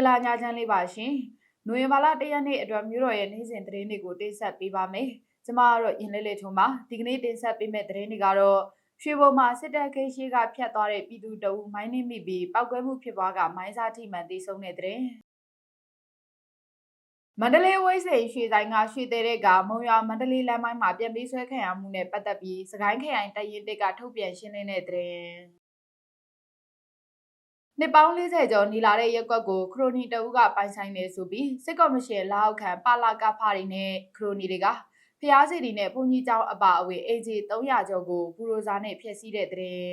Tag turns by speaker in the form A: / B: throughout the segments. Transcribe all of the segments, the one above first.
A: ္ဂလာညချမ်းလေးပါရှင်။နိုဝင်ဘာလ၁ရက်နေ့အတွက်မြို့တော်ရဲ့နေ့စဉ်သတင်းတွေကိုတင်ဆက်ပေးပါမယ်။ကျွန်မကတော့ရင်လေးလေးထုံးပါ။ဒီကနေ့တင်ဆက်ပေးမယ့်သတင်းတွေကတော့ရွှေဘုံမှာစစ်တပ်ခေရှိကဖျက်သွားတဲ့ပြည်သူတအုပ်မိုင်းနှိမိပြီးပောက်ကွဲမှုဖြစ်ပွားကမိုင်းစားထိမှန်သိဆုံးတဲ့သတင်း။မန္တလေးဝိစိန်ရွှေဆိုင်ကရွှေတဲတဲ့ကမုံရွာမန္တလေးလမ်းပိုင်းမှာပြန်ပြီးဆွဲခံရမှုနဲ့ပတ်သက်ပြီးစကိုင်းခရိုင်တရင်တက်ကထုတ်ပြန်ရှင်းလင်းတဲ့သတင်း။ နှစ်ပေါင်း40ကျော်နေလာတဲ့ရက်ကွက်ကိုခရိုနီတအုပ်ကပိုင်ဆိုင်နေဆိုပြီးစစ်ကော်မရှင်လက်အောက်ခံပါလာကဖားတွေနဲ့ခရိုနီတွေကဖျားစီတွေနဲ့ဘုန်ကြီးကျောင်းအပါအဝင်အေဂျီ300ကျော်ကိုပူရိုဇာနဲ့ဖျက်ဆီးတဲ့တဲ့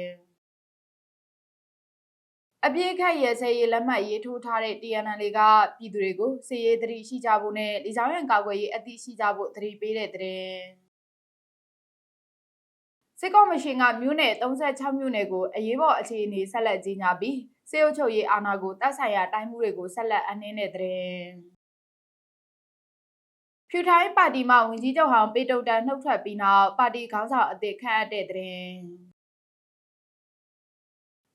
A: အပြည့်ခတ်ရဲစဲရေးလက်မှတ်ရေးထိုးထားတဲ့ TNL ကပြည်သူတွေကိုစီရေးသတိရှိကြဖို့နဲ့ဒီဆောင်ရန်ကာကွယ်ရေးအသိရှိကြဖို့သတိပေးတဲ့တဲ့စစ်ကော်မရှင်ကမြို့နယ်36မြို့နယ်ကိုအရေးပေါ်အခြေအနေဆက်လက်ကြီးညာပြီး စေအုပ်ချုပ်ရေးအာဏာကိုတပ်ဆိုင်ရာတိုင်းမှုတွေကိုဆက်လက်အနှင်းတဲ့တဲ့ဖြူထိုင်းပါတီမှဝင်ကြီးချုပ်ဟောင်းပေတုံတန်နှုတ်ထွက်ပြီးနောက်ပါတီခေါင်းဆောင်အသစ်ခန့်အပ်တဲ့တဲ့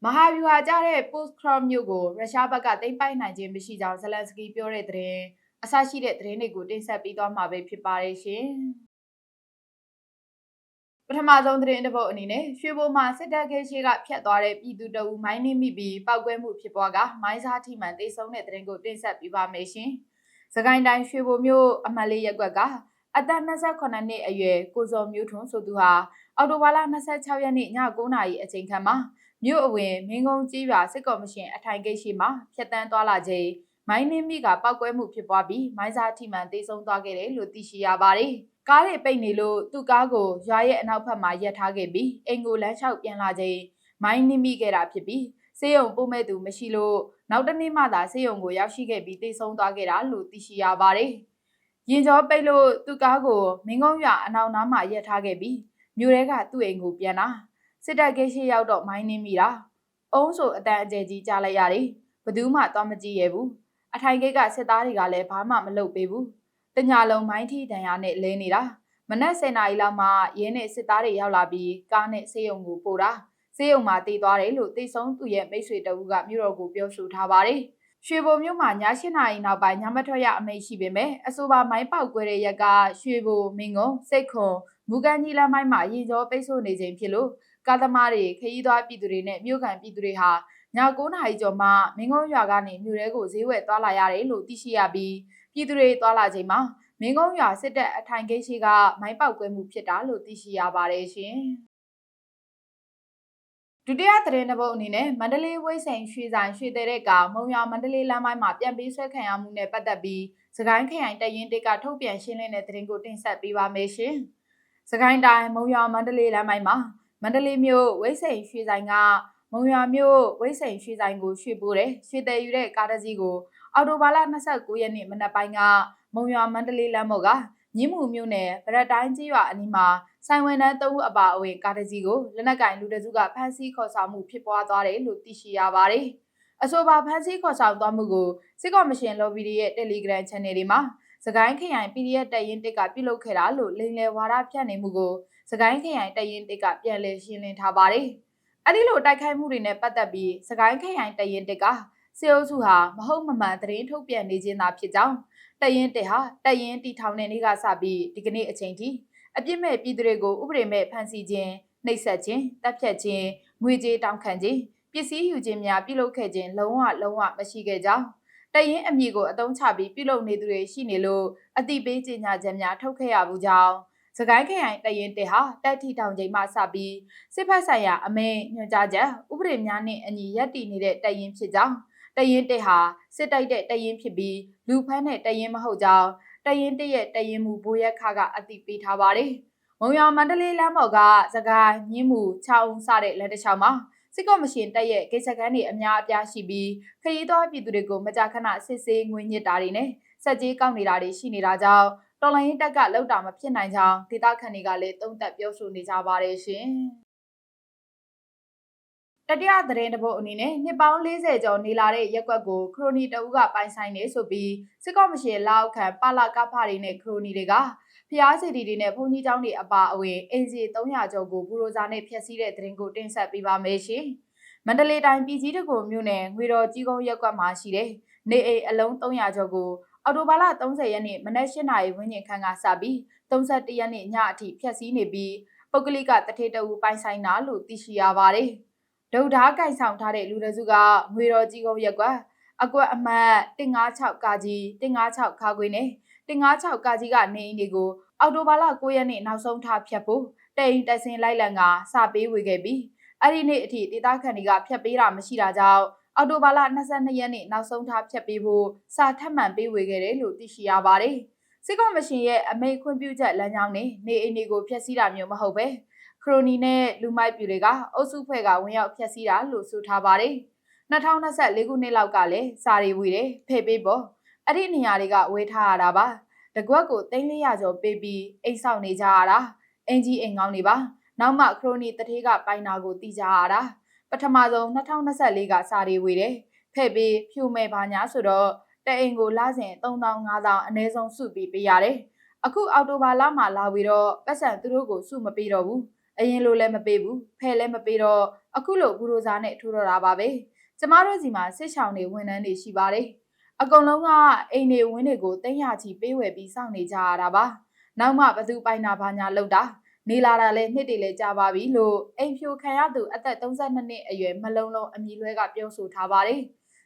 A: မဟာဗျူဟာကြတဲ့ post crom မြို့ကိုရုရှားဘက်ကသိမ်းပိုက်နိုင်ခြင်းမရှိကြောင်းဇလန်စကီပြောတဲ့တဲ့အဆရှိတဲ့သတင်းတွေကိုတင်ဆက်ပေးသွားမှာပဲဖြစ်ပါတယ်ရှင်။ ထမဆုံးသတင်းတစ်ပုဒ်အနေနဲ့ရွှေဘိုမှာစစ်တပ်ခဲရှိကဖျက်သွားတဲ့ပြည်သူတအူမိုင်းနှိမိပြီးပောက်ကွဲမှုဖြစ်ပွားကမိုင်းစားထိမှန်တိတ်ဆုံးတဲ့သတင်းကိုတင်ဆက်ပေးပါမယ်ရှင်။စကိုင်းတိုင်းရွှေဘိုမြို့အမှတ်လေးရပ်ကွက်ကအသက်28နှစ်အရွယ်ကိုစောမျိုးထွန်းဆိုသူဟာအော်တိုဘာလ26ရက်နေ့ည9:00နာရီအချိန်ခန့်မှာမြို့အဝင်မင်းကုန်းကြီးရွာစစ်ကော်မရှင်အထိုင်ဂိတ်ရှိမှာဖျက်တမ်းသွားလာချိန်မိုင်းနှင်းမိကပောက်ကွဲမှုဖြစ်ပွားပြီးမိုင်းစားထိမှန်တိတ်ဆုံးသွားခဲ့တယ်လို့သိရှိရပါတယ်။ ကားတွေပိတ်နေလို့သူ့ကားကိုရွာရဲ့အနောက်ဘက်မှာရပ်ထားခဲ့ပြီးအိမ်ကိုလမ်းလျှောက်ပြန်လာချိန်မိုင်းနှိမိခဲ့တာဖြစ်ပြီးစေယုံပို့မဲ့သူမရှိလို့နောက်တနေ့မှသာစေယုံကိုရောက်ရှိခဲ့ပြီးတိတ်ဆုံးသွားခဲ့တာလို့သိရှိရပါတယ်။ရင်ကျော်ပိတ်လို့သူ့ကားကိုမင်းကုန်းရွာအနောက်နားမှာရပ်ထားခဲ့ပြီးမြို့ထဲကသူ့အိမ်ကိုပြန်လာစစ်တပ်ကိရှိရောက်တော့မိုင်းနှင်းမိတာအုံးဆိုအတန်အကျယ်ကြီးကြားလိုက်ရတယ်ဘသူမှသွားမကြည့်ရဘူးအထိုင်ဂိတ်ကစစ်သားတွေကလည်းဘာမှမလုပ်ပေးဘူး တညာလုံးမိုင်းထီတန်ရနဲ့လဲနေတာမနက်10နာရီလောက်မှရဲနဲ့စစ်သားတွေရောက်လာပြီးကားနဲ့ဆေးရုံကိုပို့တာဆေးရုံမှာတည်သွားတယ်လို့သိဆုံးသူရဲ့မိတ်ဆွေတဦးကမြို့တော်ကိုပြောဆိုထားပါတယ်ရွှေဘုံမြို့မှာည8နာရီနောက်ပိုင်းညမထွက်ရအမိန့်ရှိပေမဲ့အဆိုပါမိုင်းပေါက်ကွဲတဲ့ရက်ကရွှေဘုံမင်းကုန်းစိတ်ခွန်မူကန်ကြီးလမ်းမိုင်းမှာရင်ကျော်ပိတ်ဆို့နေခြင်းဖြစ်လို့ကားသမားတွေခရီးသွားပြည်သူတွေနဲ့မြို့ကန်ပြည်သူတွေဟာည 9နာရီကျော်မှမင်းကုန်းရွာကနေမြို့ရဲကိုဈေးဝယ်သွားလာရတယ်လို့သိရှိရပြီးပြည်သူတွေသွားလာချိန်မှာမင်းကုန်းရွာစစ်တပ်အထိုင်ဂိတ်ရှိကမိုင်းပေါက်ကွဲမှုဖြစ်တာလို့သိရှိရပါတယ်ရှင်။ဒုတိယသတင်းတစ်ပုဒ်အနေနဲ့မန္တလေးဝိစိန်ရွှေဆိုင်ရွှေတဲတဲ့ကမုံရွာမန္တလေးလမ်းပိုင်းမှာပြန်ပေးဆွဲခံရမှုနဲ့ပတ်သက်ပြီးစကိုင်းခရိုင်တရင်တိတ်ကထုတ်ပြန်ရှင်းလင်းတဲ့သတင်းကိုတင်ဆက်ပေးပါမယ်ရှင်။စကိုင်းတိုင်းမုံရွာမန္တလေးလမ်းပိုင်းမှာမန္တလေးမြို့ဝိစိန်ရွှေဆိုင်က မုံရွာမြို့ဝိစိန်ရွှေဆိုင်ကိုရွှေပိုးတယ်ရွှေတဲယူတဲ့ကားတစ်စီးကိုအော်တိုဘာလ29ရက်နေ့မနက်ပိုင်းကမုံရွာမန္တလေးလမ်းပေါ်ကညင်းမှုမြို့နယ်ဗရက်တိုင်းကြီးရွာအနီးမှာဆိုင်ဝန်ထမ်း၃ဦးအပါအဝင်ကားတစ်စီးကိုလက်နက်ကင်လူတစုကဖမ်းဆီးခေါ်ဆောင်မှုဖြစ်ပွားသွားတယ်လို့သိရှိရပါတယ်။အဆိုပါဖမ်းဆီးခေါ်ဆောင်သွားမှုကိုစစ်ကော်မရှင် lobby ရဲ့ Telegram Channel တွေမှာစကိုင်းခရိုင် PDF တရင်တစ်ကပြုလုပ်ခဲ့တာလို့လိန်လယ်ဝါဒဖြန့်နေမှုကိုစကိုင်းခရိုင်တရင်တစ်ကပြန်လည်ရှင်းလင်းထားပါတယ်။ အဲဒီလိုတိုက်ခိုက်မှုတွေနဲ့ပတ်သက်ပြီးစကိုင်းခရိုင်တရင်တစ်ကစေအုပ်စုဟာမဟုတ်မမှန်သတင်းထုတ်ပြန်နေခြင်းသာဖြစ်ကြောင်းတရင်တက်ဟာတရင်တီထောင်တဲ့နေ့ကစပြီးဒီကနေ့အချိန်ထိအပြစ်မဲ့ပြည်သူတွေကိုဥပဒေမဲ့ဖမ်းဆီးခြင်းနှိပ်စက်ခြင်းတပ်ဖြတ်ခြင်းငွေကြေးတောင်းခံခြင်းပစ္စည်းယူခြင်းများပြုလုပ်ခဲ့ခြင်းလုံးဝလုံးဝမရှိခဲ့ကြောင်းတရင်အမည်ကိုအသုံးချပြီးပြုလုပ်နေသူတွေရှိနေလို့အတိပေးကြေညာချက်များထုတ်ခဲ့ရဘူးကြောင်း စကိုင်းခရိုင်တရင်တက်ဟာတက်ထီတောင်ချိန်မှစပြီးစစ်ဖက်ဆိုင်ရာအမိန့်ညွှန်ကြားချက်ဥပဒေများနဲ့အညီရပ်တည်နေတဲ့တရင်ဖြစ်ကြောင်းတရင်တက်ဟာစစ်တိုက်တဲ့တရင်ဖြစ်ပြီးလူဖမ်းတဲ့တရင်မဟုတ်ကြောင်းတရင်တက်ရဲ့တရင်မူဘိုးရက်ခကအသိပေးထားပါတယ်။မုံရွာမန္တလေးလမ်းပေါ်ကစကိုင်းမြင်းမူ6ဦးစတဲ့လက်တစ်ချောင်းမှာစစ်ကော်မရှင်တက်ရဲ့ကိစ္စကန်းတွေအများအပြားရှိပြီးခရီးသွားပြည်သူတွေကိုမကြာခဏစစ်ဆေးငွေညစ်တာတွေနဲ့စက်ကြီးကောက်နေတာတွေရှိနေတာကြောင့် တော်လိုင်းတက်ကလောက်တာမဖြစ်နိုင်ကြောင်းဒေသခံတွေကလည်းသုံးသပ်ပြောဆိုနေကြပါတယ်ရှင်။တတိယသတင်းတပုတ်အနေနဲ့နှစ်ပေါင်း40ကျော်နေလာတဲ့ရက်ကွက်ကိုခရိုနီတအုပ်ကပိုင်ဆိုင်နေဆိုပြီးစစ်ကော်မရှင်လောက်ခံပါလာကဖားတွေနဲ့ခရိုနီတွေကဖျားစီတီတွေနဲ့ဘုန်းကြီးကျောင်းတွေအပါအဝင်အင်စီ300ကျော်ကိုဘူရိုဇာနဲ့ဖျက်ဆီးတဲ့သတင်းကိုတင်ဆက်ပေးပါမယ်ရှင်။မန္တလေးတိုင်းပြည်ကြီးတကူမြို့နယ်ငွေတော်ကြီးကုန်းရက်ကွက်မှာရှိတဲ့နေအိမ်အလုံး300ကျော်ကို အော်တိုဘာလ30ရက်နေ့မနက်၈နာရီဝန်းကျင်ခန့်ကစပြီး31ရက်နေ့ညအထိဖျက်ဆီးနေပြီးပုဂ္ဂလိကတထေတအူပိုင်ဆိုင်တာလို့သိရှိရပါတယ်။ဒုဒ္ဓါကိုင်ဆောင်ထားတဲ့လူတစုကငွေတော်ကြီးကုန်းရက်ကွက်အကွက်အမှတ်156ကာကြီး156ခါခွေနဲ့156ကာကြီးကနေအိမ်တွေကိုအော်တိုဘာလ9ရက်နေ့နောက်ဆုံးထားဖျက်ဖို့တိန်တက်စင်လိုက်လံကစပေးဝေခဲ့ပြီးအဲ့ဒီနေ့အထိဒေသခံတွေကဖျက်ပေးတာမရှိတာကြောင့် အော်တိုဘာလ22ရက်နေ့နောက်ဆုံးထားဖျက်ပေးဖို့စာထပ်မံပေးဝေခဲ့တယ်လို့သိရှိရပါတယ်။စစ်ကော်မရှင်ရဲ့အမိန့်ခွင့်ပြုချက်လမ်းကြောင်းနဲ့နေအိမ်တွေကိုဖျက်ဆီးတာမျိုးမဟုတ်ပဲခရိုနီနဲ့လူမိုက်ပြူတွေကအုပ်စုဖွဲ့ကဝင်ရောက်ဖျက်ဆီးတာလို့ဆိုထားပါတယ်။2024ခုနှစ်လောက်ကလည်းစာရီဝီတယ်ဖဲ့ပေးပေါ့အဲ့ဒီနေရာတွေကဝေးထားရတာပါ။တကွက်ကို300ကျော်ပေးပြီးအိမ်ဆောက်နေကြရတာအင်ကြီးအိမ်ကောင်းနေပါနောက်မှခရိုနီတထေးကပိုင်နာကိုတီးကြရတာ ပထမဆုံး2024ကစာရီဝေတယ်ဖဲ့ပြီးဖြူမဲ့ပါညာဆိုတော့တအိမ်ကိုလစဉ်3000 5000အနည်းဆုံးစုပြီးပေးရတယ်အခုအော်တိုဘာလမှာလာပြီးတော့ပတ်စံသူတို့ကိုစုမပေးတော့ဘူးအရင်လိုလည်းမပေးဘူးဖဲလည်းမပေးတော့အခုလိုဘူရိုဇာနဲ့ထိုးတော့တာပါပဲကျမတို့စီမှာစစ်ဆောင်တွေဝန်ထမ်းတွေရှိပါတယ်အကုန်လုံးကအိမ်တွေဝင်းတွေကိုတိတ်ရချီပေးဝယ်ပြီးစောင့်နေကြရတာပါနောက်မှဘသူပိုင်နာဘာညာလောက်တာ နေလာတာလဲနှစ်တွေလဲကြာပါပြီလို့အိမ်ဖြိုခံရသူအသက်32နှစ်အရွယ်မလုံးလုံးအမည်လွဲကပြောဆိုထားပါတယ်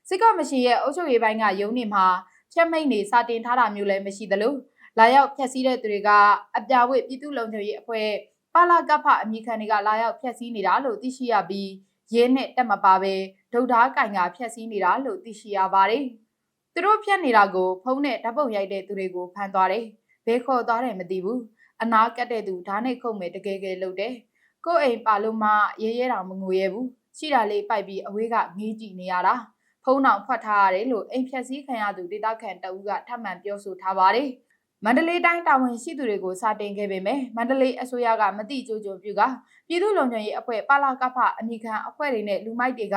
A: စစ်ကော့မရှင်ရဲ့အုပ်ချုပ်ရေးပိုင်းကရုံးနေမှာဖြတ်မိတ်နေစတင်ထားတာမျိုးလည်းမရှိသလိုလာရောက်ဖျက်ဆီးတဲ့သူတွေကအပြာဝိပြည်သူ့လုံခြုံရေးအဖွဲ့ပါလာကဖအမိခံတွေကလာရောက်ဖျက်ဆီးနေတာလို့သိရှိရပြီးရင်းနဲ့တက်မပါပဲဒုတ်ဓာကင်ကဖျက်ဆီးနေတာလို့သိရှိရပါတယ်။သူတို့ဖျက်နေတာကိုဖုံးနဲ့ဓာတ်ပုံရိုက်တဲ့သူတွေကိုဖမ်းသွားတယ်။ဘဲခေါ်သွားတယ်မသိဘူး။ အနာကတ်တဲ့သူဓာတ်နဲ့ခုတ်မယ်တကယ်ကယ်လုပ်တယ်။ကို့အိမ်ပါလို့မှရဲရဲတောင်မငိုရဲဘူး။ရှိတာလေးပိုက်ပြီးအဝေးကငေးကြည့်နေရတာ။ဖုံးအောင်ဖွက်ထားရတယ်လို့အိမ်ဖြက်စီးခံရသူဒေတာခန်တအူးကထပ်မံပြောဆိုထားပါတယ်။မန္တလေးတိုင်းတာဝန်ရှိသူတွေကိုစတင်ခဲ့ပေမဲ့မန္တလေးအစိုးရကမတိကျကြိုပြုကပြည်သူ့လုံခြုံရေးအဖွဲ့ပါလာကဖအမိခံအဖွဲ့တွေနဲ့လူမိုက်တွေက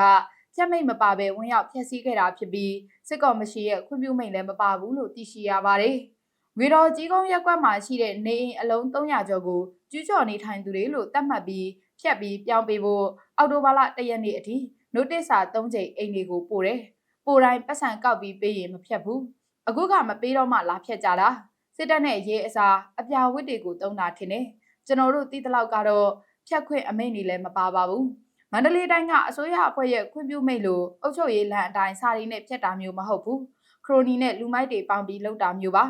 A: ချက်မိတ်မပါဘဲဝင်ရောက်ဖျက်ဆီးခဲ့တာဖြစ်ပြီးစစ်ကော်မရှင်ရဲ့ခွင့်ပြုမိန့်လည်းမပါဘူးလို့သိရှိရပါတယ်။ ဝေတော်ကြီးကုန်းရက်ကွက်မှာရှိတဲ့နေအိမ်အလုံး300ကျော်ကိုကျူးကျော်နေထိုင်သူတွေလို့သတ်မှတ်ပြီးဖျက်ပြီးပြောင်းပေးဖို့အော်တိုဘာလ၁ရက်နေ့အထိ notice စာ၃ချိန်အိမ်တွေကိုပို့တယ်။ပို့တိုင်းပတ်စံကောက်ပြီးပေးရင်မဖြတ်ဘူး။အခုကမပေးတော့မှလာဖြတ်ကြတာ။စစ်တပ်နဲ့ရဲအစားအပြာဝတ်တွေကိုတုံးတာထင်တယ်ကျွန်တော်တို့သိသလောက်ကတော့ဖြတ်ခွင့်အမိန့်တွေလည်းမပါပါဘူးမန္တလေးတိုင်းကအစိုးရအဖွဲ့ရဲ့ခွင့်ပြုမိန့်လို့အုပ်ချုပ်ရေးလမ်းအတိုင်းစာရင်းနဲ့ဖြတ်တာမျိုးမဟုတ်ဘူးခရိုနီနဲ့လူမိုက်တွေပေါင်းပြီးလုပ်တာမျိုးပါ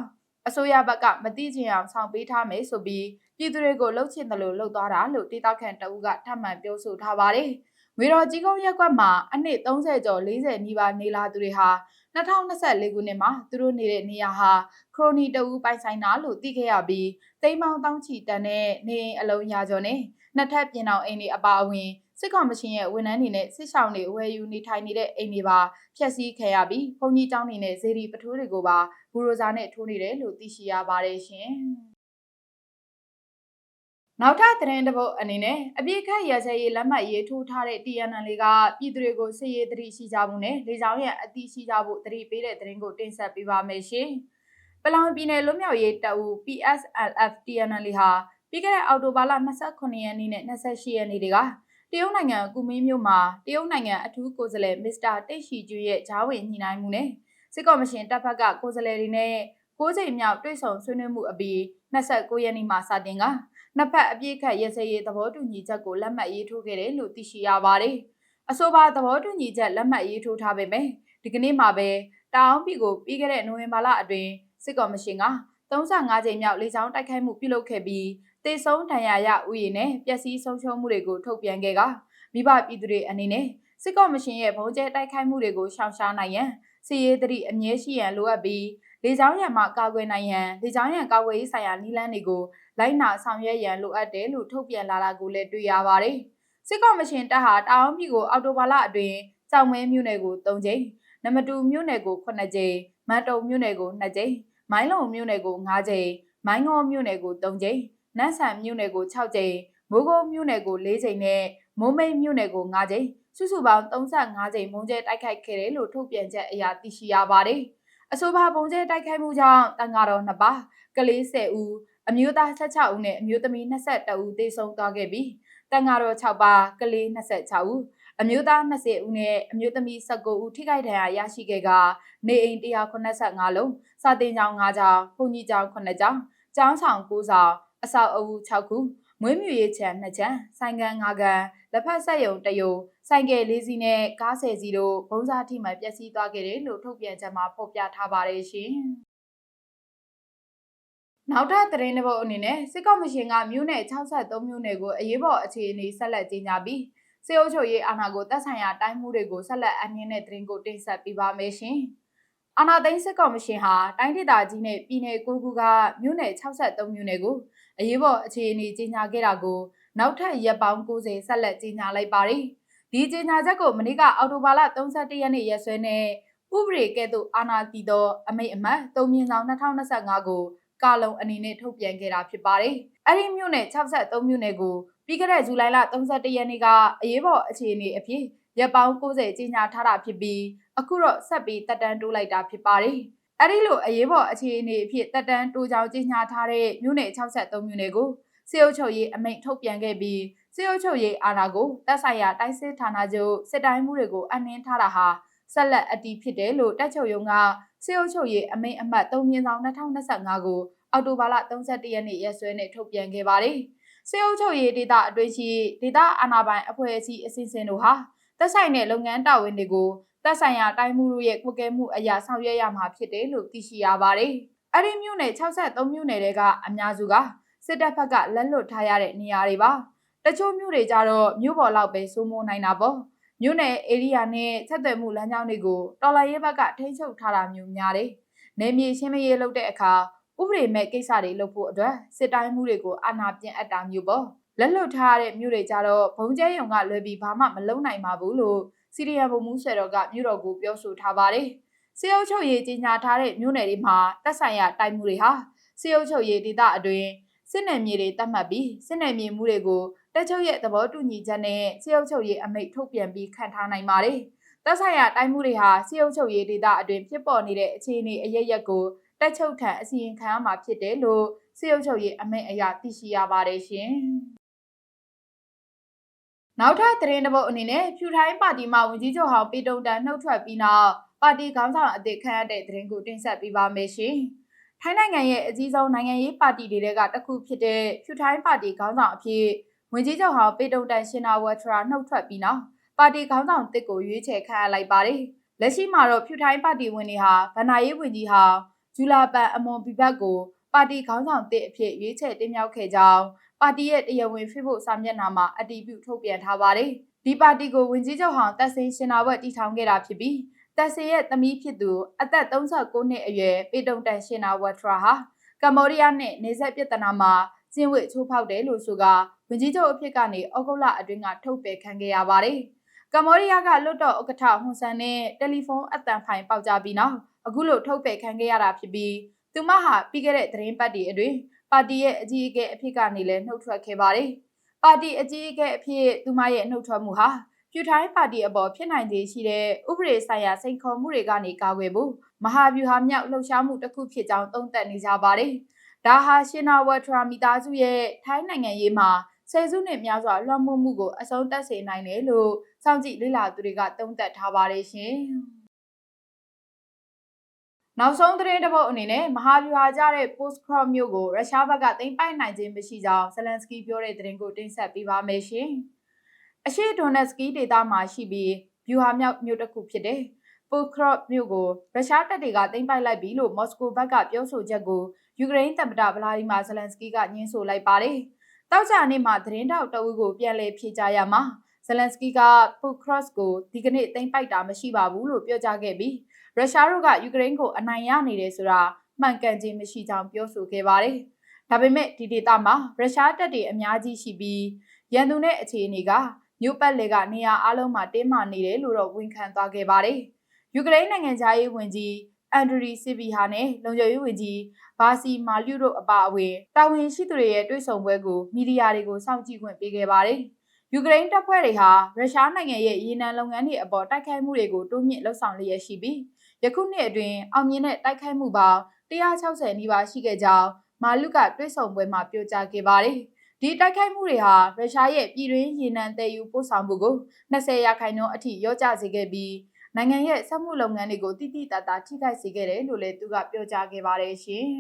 A: အစိုးရဘက်ကမတိချင်အောင်ဆောင်ပေးထားမယ်ဆိုပြီးပြည်သူတွေကိုလှုပ်ချင်တယ်လို့လှုပ်သွားတာလို့ဒေသခံတအုပ်ကထပ်မံပြောဆိုထားပါတယ်ငွေတော်ကြီးကုန်းရက်ကွက်မှာအနှစ်30ကျော်40နီးပါးနေလာသူတွေဟာ2024ခုနှစ်မှာသူတို့နေတဲ့နေရာဟာခရိုနီတူပိုင်ဆိုင်တာလို့သိခဲ့ရပြီးတိမ်မောင်တောင်းချီတန်တဲ့နေအိမ်အလုံးရာကျော်နဲ့နှစ်ထပ်ပြင်အောင်အိမ်တွေအပါအဝင် စစ်ကောင်မရှင်ရဲ့ဝန်ထမ်းတွေနဲ့စစ်ဆောင်တွေဝယ်ယူနေထိုင်နေတဲ့အိမ်တွေပါဖျက်ဆီးခဲ့ရပြီးဘုံကြီးကျောင်းတွေနဲ့ဇေဒီပထိုးတွေကိုပါဘူရိုဇာနဲ့ထိုးနေတယ်လို့သိရှိရပါတယ်ရှင်။နောက်ထပ်သတင်းတစ်ပုဒ်အနေနဲ့အပြည့်ခတ်ရစဲရေးလက်မှတ်ရေးထိုးထားတဲ့ TNL ကပြည်သူတွေကိုစစ်ရေးတတိရှိကြမှုနဲ့လေကြောင်းရဲ့အတိရှိကြဖို့တတိပေးတဲ့သတင်းကိုတင်ဆက်ပေးပါမယ်ရှင်။ပလောင်ပြည်နယ်လွတ်မြောက်ရေးတပ်ဦး PSLF TNL ဟာပြီးခဲ့တဲ့အောက်တိုဘာလ29ရက်နေ့နဲ့28ရက်နေ့တွေက တရုတ်နိုင်ငံကူမင်းမြို့မှာတရုတ်နိုင်ငံအထူးကိုယ်စားလှယ်မစ္စတာတိတ်ရှိကျွရဲ့ဂျားဝင်ညှိနှိုင်းမှုနဲ့စစ်ကော်မရှင်တပ်ဖက်ကကိုယ်စားလှယ်တွေနဲ့၉ချိန်မြောက်တွေ့ဆုံဆွေးနွေးမှုအပြီး29ရက်နေ့မှာစတင်ကနှစ်ဖက်အပြည့်ခတ်ရစရေးသဘောတူညီချက်ကိုလက်မှတ်ရေးထိုးခဲ့တယ်လို့သိရှိရပါတယ်။အဆိုပါသဘောတူညီချက်လက်မှတ်ရေးထိုးထားပေမဲ့ဒီကနေ့မှာပဲတောင်ပြည်ကိုပြီးခဲ့တဲ့နိုဝင်ဘာလအတွင်းစစ်ကော်မရှင်က35ကြိမ်မြောက်လေကြောင်းတိုက်ခိုက်မှုပြုလုပ်ခဲ့ပြီး တေဆုံးဒဏ်ရာရဥယျာဉ်နဲ့ပျက်စီးဆုံးရှုံးမှုတွေကိုထုတ်ပြန်ခဲ့ကမိဘပြည်သူတွေအနေနဲ့စစ်ကော်မရှင်ရဲ့ဘုံကျဲတိုက်ခိုက်မှုတွေကိုရှောင်ရှားနိုင်ရန်စီရေးသတိအမြဲရှိရန်လိုအပ်ပြီးလေကြောင်းရံမှကာကွယ်နိုင်ရန်လေကြောင်းရံကာကွယ်ရေးဆိုင်ရာနည်းလမ်းတွေကိုလိုက်နာဆောင်ရွက်ရန်လိုအပ်တယ်လို့ထုတ်ပြန်လာတာကိုလည်းတွေ့ရပါတယ်။စစ်ကော်မရှင်တပ်ဟာတာအောင်ပြည်ကိုအော်တိုဘာလအတွင်းကြောင်မဲမြို့နယ်ကို3ကြိမ်နမတူမြို့နယ်ကို9ကြိမ်မန်တုံမြို့နယ်ကို2ကြိမ်မိုင်းလုံမြို့နယ်ကို5ကြိမ်မိုင်းငေါမြို့နယ်ကို3ကြိမ် နန်းဆန်မြို့နယ်ကို6ကြိမ်မိုးကုတ်မြို့နယ်ကို4ကြိမ်နဲ့မိုးမိတ်မြို့နယ်ကို5ကြိမ်စုစုပေါင်း35ကြိမ်မုံကျဲတိုက်ခိုက်ခဲ့တယ်လို့ထုတ်ပြန်ချက်အရသိရှိရပါတယ်။အဆိုပါပုံကျဲတိုက်ခိုက်မှုကြောင့်တန်ဃာတော်2ပါးကလေး10ဦးအမျိုးသား16ဦးနဲ့အမျိုးသမီး22ဦးသေဆုံးသွားခဲ့ပြီးတန်ဃာတော်6ပါးကလေး26ဦးအမျိုးသား20ဦးနဲ့အမျိုးသမီး19ဦးထိခိုက်ဒဏ်ရာရရှိခဲ့ကနေအိမ်185လုံးစာတင်ကျောင်း5ကျောင်းဘုံကြီးကျောင်း9ကျောင်းကျောင်းဆောင်9ဆောင် အဆောက်အဦ6ခုမွေးမြူရေးခြံ2ခြံဆိုင်ကန်5ကန်လက်ဖက်ဆက်ယုံတယုံဆိုင်ကယ်၄စီးနဲ့ကား၁၀စီးတို့ဘုံစားထိမှပျက်စီးသွားခဲ့တယ်လို့ထုတ်ပြန်ချက်မှာဖော်ပြထားပါတယ်ရှင်နောက်ထပ်သတင်းတစ်ပုဒ်အနေနဲ့စစ်ကော်မရှင်ကမြို့နယ်63မြို့နယ်ကိုအရေးပေါ်အခြေအနေဆက်လက်ကြီးညာပြီးစေအုပ်ချုပ်ရေးအာဏာကိုတပ်ဆိုင်ရာတိုင်းမှုတွေကိုဆက်လက်အနှင်းတဲ့သတင်းကိုတင်ဆက်ပေးပါမယ်ရှင်။အာဏာသိမ်းစစ်ကော်မရှင်ဟာတိုင်းဒေသကြီးနဲ့ပြည်내၉ခုကမြို့နယ်63မြို့နယ်ကို အရေးပေါ်အခြေအနေကြီးညာခဲ့တာကိုနောက်ထပ်ရက်ပေါင်း90ဆက်လက်ကြီးညာလိုက်ပါတယ်။ဒီကြီးညာချက်ကိုမနေ့ကအော်တိုဘာလ31ရက်နေ့ရက်စွဲနဲ့ဥပဒေကဲ့သို့အာဏာတည်သောအမိတ်အမှတ်3မြင်းဆောင်2025ကိုကာလုံအနေနဲ့ထုတ်ပြန်ခဲ့တာဖြစ်ပါတယ်။အဲ့ဒီမြို့နယ်63မြို့နယ်ကိုပြီးခဲ့တဲ့ဇူလိုင်လ31ရက်နေ့ကအရေးပေါ်အခြေအနေအဖြစ်ရက်ပေါင်း90ကြီးညာထားတာဖြစ်ပြီးအခုတော့ဆက်ပြီးတက်တန်းတိုးလိုက်တာဖြစ်ပါတယ်။ အဲ့ဒီလိုအရေးပေါ်အခြေအနေအဖြစ်တက်တန်းတိုးကြောင်းကြီးညာထားတဲ့မြို့နယ်63မြို့နယ်ကိုစေအုပ်ချုပ်ရေးအမိန့်ထုတ်ပြန်ခဲ့ပြီးစေအုပ်ချုပ်ရေးအာဏာကိုတပ်ဆိုင်ရာတိုင်းစစ်ဌာနချုပ်စစ်တိုင်းမှုတွေကိုအနှင်းထားတာဟာဆက်လက်အတည်ဖြစ်တယ်လို့တပ်ချုပ်ရုံးကစေအုပ်ချုပ်ရေးအမိန့်အမှတ်3မြင်းဆောင်2025ကိုအောက်တိုဘာလ31ရက်နေ့ရက်စွဲနဲ့ထုတ်ပြန်ခဲ့ပါတယ်။စေအုပ်ချုပ်ရေးဒေသအတွင်းရှိဒေသအာဏာပိုင်အဖွဲ့အစည်းအစီအစဉ်တို့ဟာ သက်ဆိုင်တဲ့လုပ်ငန်းတာဝန်တွေကိုသက်ဆိုင်ရာတိုင်းမှုတို့ရဲ့ကွက်ကဲမှုအရာဆောင်ရွက်ရမှာဖြစ်တယ်လို့သိရှိရပါတယ်။အဲ့ဒီမြို့နယ်63မြို့နယ်တွေကအများစုကစစ်တပ်ဘက်ကလက်လွတ်ထားရတဲ့နေရာတွေပါ။တချို့မြို့တွေကြတော့မြို့ပေါ်လောက်ပဲစိုးမိုးနိုင်တာပေါ့။မြို့နယ်ဧရိယာနဲ့ဆက်သွယ်မှုလမ်းကြောင်းတွေကိုတော်လိုင်းရဲဘက်ကထိန်းချုပ်ထားတာမျိုးများတယ်။နေမြေရှင်းမရေးလုပ်တဲ့အခါဥပဒေမဲ့ကိစ္စတွေလုပ်ဖို့အတွက်စစ်တိုင်းမှုတွေကိုအာဏာပြန်အပ်တာမျိုးပေါ့ လက်လွတ်ထားတဲ့မြို့တွေကြတော့ဘုံကျဲယုံကလွယ်ပြီးဘာမှမလုပ်နိုင်ပါဘူးလို့စီရီယံဘုံမှုဆယ်တော်ကမြို့တော်ကိုပြောဆိုထားပါတယ်စေအုပ်ချုပ်ရေးကြီးညာထားတဲ့မြို့နယ်တွေမှာတက်ဆိုင်ရာတိုက်မှုတွေဟာစေအုပ်ချုပ်ရေးဒေသအတွင်းစစ်နယ်မြေတွေတတ်မှတ်ပြီးစစ်နယ်မြေမှုတွေကိုတက်ချုပ်ရဲ့သဘောတူညီချက်နဲ့စေအုပ်ချုပ်ရေးအမိန့်ထုတ်ပြန်ပြီးခံထားနိုင်ပါတယ်တက်ဆိုင်ရာတိုင်းမှုတွေဟာစေအုပ်ချုပ်ရေးဒေသအတွင်းဖြစ်ပေါ်နေတဲ့အခြေအနေအရရက်ကိုတက်ချုပ်ထံအစီရင်ခံရမှာဖြစ်တယ်လို့စေအုပ်ချုပ်ရေးအမိန့်အရသိရှိရပါတယ်ရှင်။ နောက်ထပ်သတင်းတစ်ပုဒ်အနေနဲ့ဖြူထိုင်းပါတီမှဝန်ကြီးချုပ်ဟောင်းပေတုံတန်နှုတ်ထွက်ပြီးနောက်ပါတီခေါင်းဆောင်အသစ်ခန့်ရတဲ့သတင်းကိုတင်ဆက်ပေးပါမယ်ရှင်။ထိုင်းနိုင်ငံရဲ့အကြီးဆုံးနိုင်ငံရေးပါတီတွေကတစ်ခုဖြစ်တဲ့ဖြူထိုင်းပါတီခေါင်းဆောင်အဖြစ်ဝန်ကြီးချုပ်ဟောင်းပေတုံတန်ရှင်နာဝထရာနှုတ်ထွက်ပြီးနောက်ပါတီခေါင်းဆောင်တစ်ကိုရွေးချယ်ခန့်အပ်လိုက်ပါတယ်။လက်ရှိမှာတော့ဖြူထိုင်းပါတီဝင်တွေဟာဗဏ္ဍာရေးဝန်ကြီးဟောင်းဂျူလာပန်အမွန်ဘီဘတ်ကိုပါတီခေါင်းဆောင်တစ်အဖြစ်ရွေးချယ်တင်မြှောက်ခဲ့ကြောင်း ပါတီရဲ့တရားဝင် Facebook စာမျက်နှာမှာအတည်ပြုထုတ်ပြန်ထားပါတယ်။ဒီပါတီကိုဝင်ကြီးချုပ်ဟောင်းတက်စင်းရှင်နာဝက်တည်ထောင်ခဲ့တာဖြစ်ပြီးတက်စင်းရဲ့သမီးဖြစ်သူအသက်39နှစ်အရွယ်ပေတုံတန်ရှင်နာဝက်ထရာဟာကမ္ဘောဒီးယားနဲ့နေဆက်ပြဿနာမှာကျင်းဝစ်ချိုးဖောက်တယ်လို့ဆိုကဝင်ကြီးချုပ်အဖြစ်ကနေဩဂုတ်လအတွင်းကထုတ်ပယ်ခံခဲ့ရပါတယ်။ကမ္ဘောဒီးယားကလွတ်တော်ဥက္ကဋ္ဌဟွန်ဆန်နဲ့တယ်လီဖုန်းအတန်ဖိုင်ပေါက်ကြပြီးနောက်အခုလိုထုတ်ပယ်ခံခဲ့ရတာဖြစ်ပြီးသူမဟာပြီးခဲ့တဲ့သတင်းပတ်တွေအတွင်း ပါတီရဲ့အကြီးအကဲအဖြစ်ကနေလည်းနှုတ်ထွက်ခဲ့ပါတယ်။ပါတီအကြီးအကဲအဖြစ်သူမရဲ့နှုတ်ထွက်မှုဟာပြူထိုင်းပါတီအပေါ်ဖြစ်နိုင်ခြေရှိတဲ့ဥပဒေဆိုင်ရာစိန်ခေါ်မှုတွေကနေကာကွယ်ဖို့မဟာဗျူဟာမြောက်လှုပ်ရှားမှုတစ်ခုဖြစ်ကြောင်းသုံးသပ်နေကြပါတယ်။ဒါဟာရှင်နာဝတ်ထရာမီသားစုရဲ့ထိုင်းနိုင်ငံရေးမှာဆယ်စုနှစ်များစွာလွှမ်းမိုးမှုကိုအဆုံးသတ်စေနိုင်တယ်လို့စောင့်ကြည့်လေ့လာသူတွေကသုံးသပ်ထားပါတယ်ရှင်။ နောက်ဆုံးသတင်းတစ်ပုဒ်အနေနဲ့မဟာဗျူဟာကျတဲ့ Postcrop မြို့ကိုရုရှားဘက်ကသိမ်းပိုက်နိုင်ခြင်းမရှိကြောင်းဇလန်စကီပြောတဲ့သတင်းကိုတင်ဆက်ပေးပါမယ်ရှင်။အရှိဒွန်နက်စကီဒေသမှာရှိပြီးဗျူဟာမြောက်မြို့တစ်ခုဖြစ်တဲ့ Postcrop မြို့ကိုရုရှားတပ်တွေကသိမ်းပိုက်လိုက်ပြီလို့မော်စကိုဘက်ကပြောဆိုချက်ကိုယူကရိန်းသမ္မတဗလာဒီမာဇလန်စကီကညှင်းဆိုလိုက်ပါတယ်။တောက်ကြနေ့မှာသတင်းတောက်တအုပ်ကိုပြန်လည်ဖြေကြားရမှာ ဇလန်စကီက Postcrop ကိုဒီကနေ့သိမ်းပိုက်တာမရှိပါဘူးလို့ပြောကြားခဲ့ပြီးရုရှားတို့ကယူကရိန်းကိုအနိုင်ရနေတယ်ဆိုတာမှန်ကန်ခြင်းမရှိကြောင်းပြောဆိုခဲ့ပါတယ်။ဒါပေမဲ့ဒီဒေသမှာရုရှားတပ်တွေအများကြီးရှိပြီးရန်သူနဲ့အခြေအနေကမြို့ပတ်လေကနေရာအလုံးမှာတင်းမာနေတယ်လို့တော့ဝန်ခံသွားခဲ့ပါတယ်။ယူကရိန်းနိုင်ငံသားရေးဝန်ကြီးအန်ဒရီစီဗီဟာနဲ့လုံခြုံရေးဝန်ကြီးဘာစီမာလူတို့အပါအဝင်တာဝန်ရှိသူတွေရဲ့တွေ့ဆုံပွဲကိုမီဒီယာတွေကိုစောင့်ကြည့်ခွင့်ပေးခဲ့ပါတယ်။ ယူကရိန်းတပ်ဖွဲ့တွေဟာရုရှားနိုင်ငံရဲ့ရေနံလုပ်ငန်းတွေအပေါ်တိုက်ခိုက်မှုတွေကိုတိုးမြင့်လှုပ်ဆောင်လျက်ရှိပြီးယခုနှစ်အတွင်းအောင်မြင်တဲ့တိုက်ခိုက်မှုပေါင်း160နီးပါးရှိခဲ့ကြောင်းမာလုကတွဲဆောင်ပွဲမှာပြောကြားခဲ့ပါတယ်။ဒီတိုက်ခိုက်မှုတွေဟာရုရှားရဲ့ပြည်တွင်းရေနံတည်ယူပို့ဆောင်မှုကို20ရာခိုင်နှုန်းအထိရော့ကျစေခဲ့ပြီးနိုင်ငံရဲ့စက်မှုလုပ်ငန်းတွေကိုတိတိတတ်တာထိခိုက်စေခဲ့တယ်လို့လည်းသူကပြောကြားခဲ့ပါတယ်ရှင်။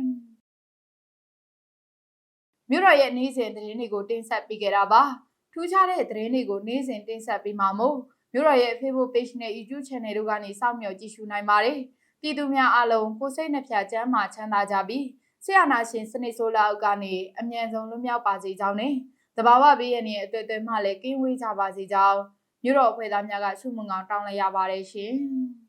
A: မြို့တော်ရဲ့နေ့စဉ်သတင်းတွေကိုတင်ဆက်ပေးခဲ့တာပါ။ ထူးခြားတဲ့သတင်းတွေကိုနေ့စဉ်တင်ဆက်ပေးမှာမို့မြို့တော်ရဲ့ Facebook Page နဲ့ YouTube Channel တို့ကနေစောင့်မျှော်ကြည့်ရှုနိုင်ပါတယ်။ပြည်သူများအားလုံးကိုယ်စိတ်နှဖျားချမ်းသာချမ်းသာကြပြီးဆရာနာရှင်စနစ်ဆိုးလာအုပ်ကနေအမြန်ဆုံးလွတ်မြောက်ပါစေကြောင်းနဲ့တဘာဝဘေးရန်ရဲ့အတွေ့အကြုံမှလည်းကင်းဝေးကြပါစေကြောင်းမြို့တော်အဖွဲ့သားများကဆုမွန်ကောင်းတောင်းလိုက်ရပါတယ်ရှင်။